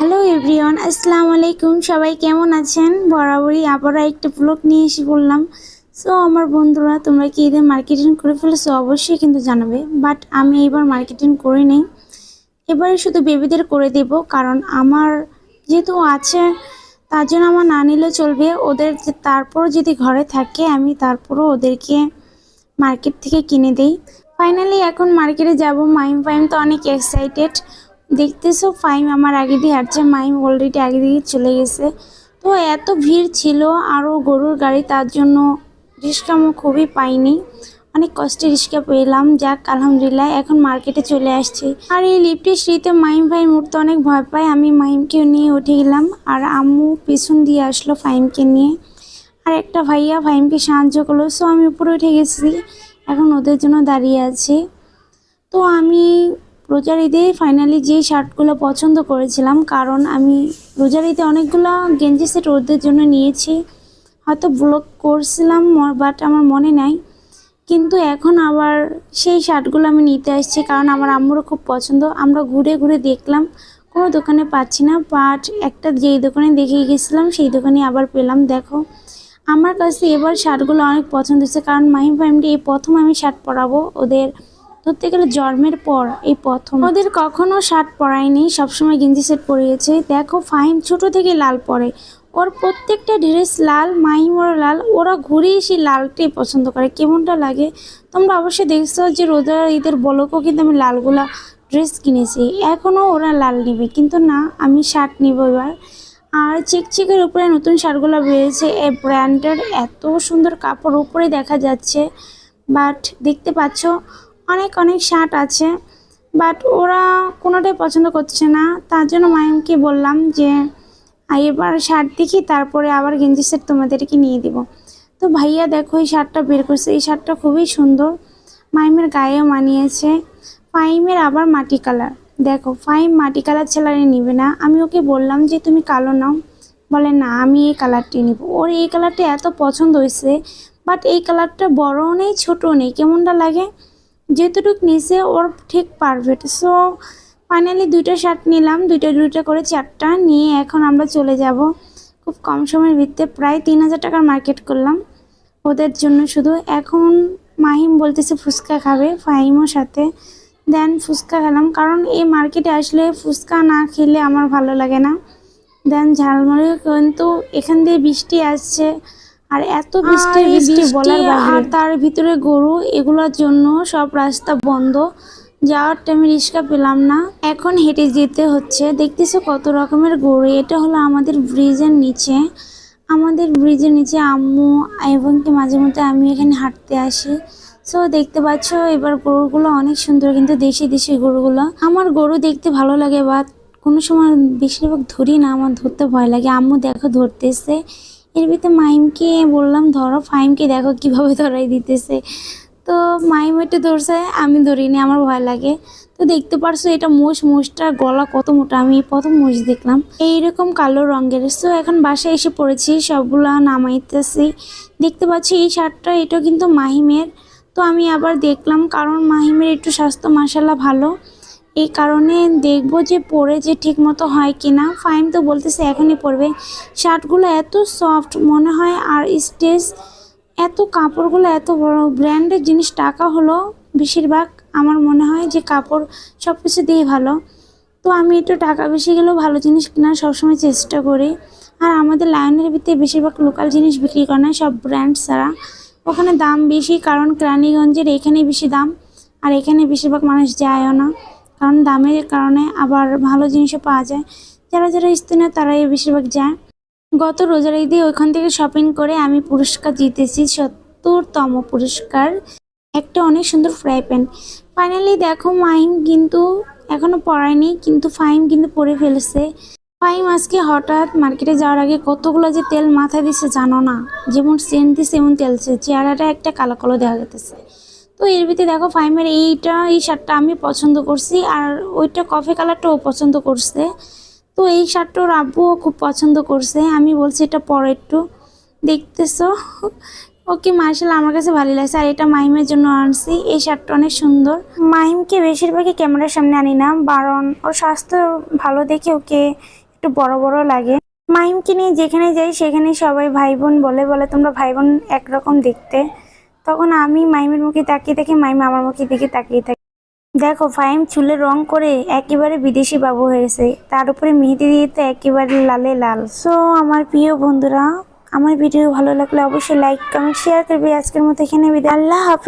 Hello everyone আসসালামু আলাইকুম সবাই কেমন আছেন? বরাবরই আবারও একটা ব্লগ নিয়ে এসে বললাম সো আমার বন্ধুরা, তোমরা কি ঈদের মার্কেটিং করে ফেলেছো? অবশ্যই কিন্তু জানাবে। বাট আমি এবার মার্কেটিং করি নেই। এবারে শুধু বেবিদের করে দেব। কারণ আমার যেহেতু আছে, তার জন্য আমার না নিলে চলবে। ওদের তারপর যদি ঘরে থাকে, আমি তারপরও ওদেরকে মার্কেট থেকে কিনে দেই। ফাইনালি এখন মার্কেটে যাব। মাইম ফাইম তো অনেক এক্সাইটেড দেখতেছো, ফাইম আমার আগে দিয়ে হাঁটছে, মাইম অলরেডি আগে দিয়ে চলে গেছে। তো এত ভিড় ছিল আরও গরুর গাড়ি, তার জন্য রিক্সা আমি খুবই পাইনি। অনেক কষ্টে রিক্সা পেলাম, যাক, আলহামদুলিল্লাহ, এখন মার্কেটে চলে আসছি। আর এই লিফটের সিঁড়িতে মাইম ফাইম উঠতে অনেক ভয় পায়, আমি মাইমকেও নিয়ে উঠে গেলাম, আর আম্মু পিছন দিয়ে আসলো ফাইমকে নিয়ে। আর একটা ভাইয়া ভাইমকে সাহায্য করল সো আমি উপরে উঠে গেছি, এখন ওদের জন্য দাঁড়িয়ে আছি। তো আমি রোজার ঈদে ফাইনালি যে শার্টগুলো পছন্দ করেছিলাম, কারণ আমি রোজার ঈদে অনেকগুলো গেঞ্জি সেট ওদের জন্য নিয়েছি। হয়তো ব্লগ করছিলাম বাট আমার মনে নাই। কিন্তু এখন আবার সেই শার্টগুলো আমি নিতে আসছি, কারণ আমার আম্মুরও খুব পছন্দ। আমরা ঘুরে ঘুরে দেখলাম, কোনো দোকানে পাচ্ছি না বাট একটা যেই দোকানে দেখে গেছিলাম, সেই দোকানে আবার পেলাম। দেখো, আমার কাছে এবার শার্টগুলো অনেক পছন্দ হয়েছে, কারণ মাহিম ফাহিমকে এই প্রথম আমি শার্ট পরাবো, ওদের ধরতে গেলে জন্মের পর এই প্রথম। ওদের কখনো শার্ট পরায়নি, সবসময় গেঞ্জি সেট পরিয়েছে। দেখো, ফাহিম ছোট থেকে লাল পরে। ওর প্রত্যেকটা ড্রেস লাল, মাহিম ওর লাল, ওরা ঘুরে এসে লালটাই পছন্দ করে। কেমনটা লাগে? তোমরা অবশ্যই দেখছ যে রোজার ঈদের বলকও কিন্তু আমি লালগুলা ড্রেস কিনেছি। এখনও ওরা লাল নেবে। কিন্তু না, আমি শার্ট নিব এবার। আর চিকচিকের উপরে নতুন শার্টগুলো বেরিয়েছে। এই ব্র্যান্ডের এত সুন্দর কাপড় উপরে দেখা যাচ্ছে। বাট দেখতে পাচ্ছ অনেক অনেক শার্ট আছে বাট ওরা কোনোটাই পছন্দ করছে না। তার জন্য মায়মকে বললাম যে "আই এবার শার্ট দেখি, তারপরে আবার গেঞ্জি সেট তোমাদেরকে নিয়ে দিব। তো ভাইয়া, দেখো, এই শার্টটা বের করছে। এই শার্টটা খুবই সুন্দর। মাইমের গায়েও মানিয়েছে। ফাইমের আবার মাটি কালার। দেখো ফাইম মাটি কালার ছেলারে নিবে না। আমি ওকে বললাম যে, তুমি কালো নাও। বলে, না, আমি এই কালারটি নিব। ওর এই কালারটা এত পছন্দ হয়েছে বাট এই কালারটা বড়ও নেই, ছোটও নেই। কেমনটা লাগে? যেতটুক নিচে ওর ঠিক পারফেক্ট সো ফাইনালি দুইটা শার্ট নিলাম, দুইটা দুইটা করে চারটা নিয়ে এখন আমরা চলে যাব। খুব কম সময়ের ভিত্তিতে প্রায় তিন হাজার টাকার মার্কেট করলাম। ওদের জন্য শুধু এখন মাহিম বলতেছে ফুচকা খাবে, ফাহিমও সাথে। দেন ফুচকা খেলাম, কারণ এই মার্কেটে আসলে ফুচকা না খেলে আমার ভালো লাগে না। দেন ঝালমুড়ি কিন্তু এখান দিয়ে বৃষ্টি আসছে। আর এত বৃষ্টি বৃষ্টি বলার আর তার ভিতরে গরু এগুলোর জন্য সব রাস্তা বন্ধ। যাওয়ার টাইমে রিক্সা পেলাম না। এখন হেঁটে যেতে হচ্ছে। দেখতেছো কত রকমের গরু। এটা হলো আমাদের ব্রিজের নিচে। আমাদের ব্রিজের নিচে আম্মু এবং কি মাঝে মধ্যে আমি এখানে হাঁটতে আসি। সো দেখতে পাচ্ছ এবার গরুগুলো অনেক সুন্দর কিন্তু দেশি দেশি গরুগুলো। আমার গরু দেখতে ভালো লাগে বা কোনো সময় বেশিরভাগ ধরি না আমার ধরতে ভয় লাগে। আম্মু দেখো ধরতেছে। এর ভিতরে মাইমকে বললাম, ধরো ফাইমকে দেখো কীভাবে ধরাই দিতেছে। তো মাইম একটু ধরছে, আমি ধরিনি, আমার ভয় লাগে। তো দেখতে পারছ এটা মোষ মোষটার গলা কত মোটা, আমি প্রথম মোষ দেখলাম। এইরকম কালো রঙের। সো এখন বাসায় এসে পড়েছি, সবগুলা নামাইতেছি। দেখতে পাচ্ছি এই শার্টটা এটা কিন্তু মাহিমের। তো আমি আবার দেখলাম, কারণ মাহিমের একটু স্বাস্থ্য মাসাল্লাহ ভালো। এই কারণে দেখব যে পরে যে ঠিক মতো হয় কি না ফাইন তো বলতেছে এখনই পরবে। শার্টগুলো এত সফট মনে হয়, আর স্টেজ এত কাপড়গুলো এত বড়। ব্র্যান্ডের জিনিস টাকা হলো বেশিরভাগ। আমার মনে হয় যে কাপড় সব কিছু দিয়েই ভালো। তো আমি একটু টাকা বেশি গেলেও ভালো জিনিস কেনার সবসময় চেষ্টা করি। আর আমাদের লাইনের ভিতরে বেশিরভাগ লোকাল জিনিস বিক্রি করে না, সব ব্র্যান্ড ছাড়া। ওখানে দাম বেশি, কারণ ক্রানিগঞ্জের এখানেই বেশি দাম। আর এখানে বেশিরভাগ মানুষ যায়ও না। কারণ দামের কারণে আবার ভালো জিনিসও পাওয়া যায়। যারা যারা স্থানীয় তারাই বেশিরভাগ যায়। গত রোজার ঈদে ওইখান থেকে শপিং করে আমি পুরস্কার জিতেছি, সত্তরতম পুরস্কার। একটা অনেক সুন্দর ফ্রাই প্যান ফাইনালি দেখো মাইম কিন্তু এখনও পড়ায়নি, কিন্তু ফাইম কিন্তু পরে ফেলেছে। ফাইম আজকে হঠাৎ মার্কেটে যাওয়ার আগে কতগুলো যে তেল মাথায় দিচ্ছে জানো না? যেমন সেন্ট দিচ্ছে এমন তেলছে চেহারাটা একটা কালো কালো দেখা যেতেছে তো এর ভিতরে দেখো ফাইমের এইটা, এই শার্টটা আমি পছন্দ করছি আর ওইটা কফি কালারটাও পছন্দ করছে। তো এই শার্টটা ওর আব্বুও খুব পছন্দ করছে। আমি বলছি এটা পরে একটু। দেখতেছো? ওকে মার্শাল আমার কাছে ভালো লাগছে। আর এটা মাহিমের জন্য আনছি। এই শার্টটা অনেক সুন্দর। মাহিমকে বেশিরভাগই ক্যামেরার সামনে আনি না, বারণ ওর স্বাস্থ্য ভালো দেখে ওকে একটু বড় বড় লাগে। মাহিমকে নিয়ে যেখানে যাই, সেখানে সবাই ভাই বোন বলে বলে তোমরা ভাই বোন একরকম দেখতে। তখন আমি মাইমের মুখে তাকিয়ে থাকি মাইমা আমার মুখে দিকে তাকিয়ে থাকি। দেখো ফাইম চুলে রং করে একেবারে বিদেশি বাবু হয়েছে তার উপরে মেহেদি দিয়ে তো একেবারে লালে লাল। সো আমার প্রিয় বন্ধুরা, আমার ভিডিও ভালো লাগলে অবশ্যই লাইক কমেন্ট শেয়ার করবে। আজকের মতো এখানে আল্লাহ হাফিজ।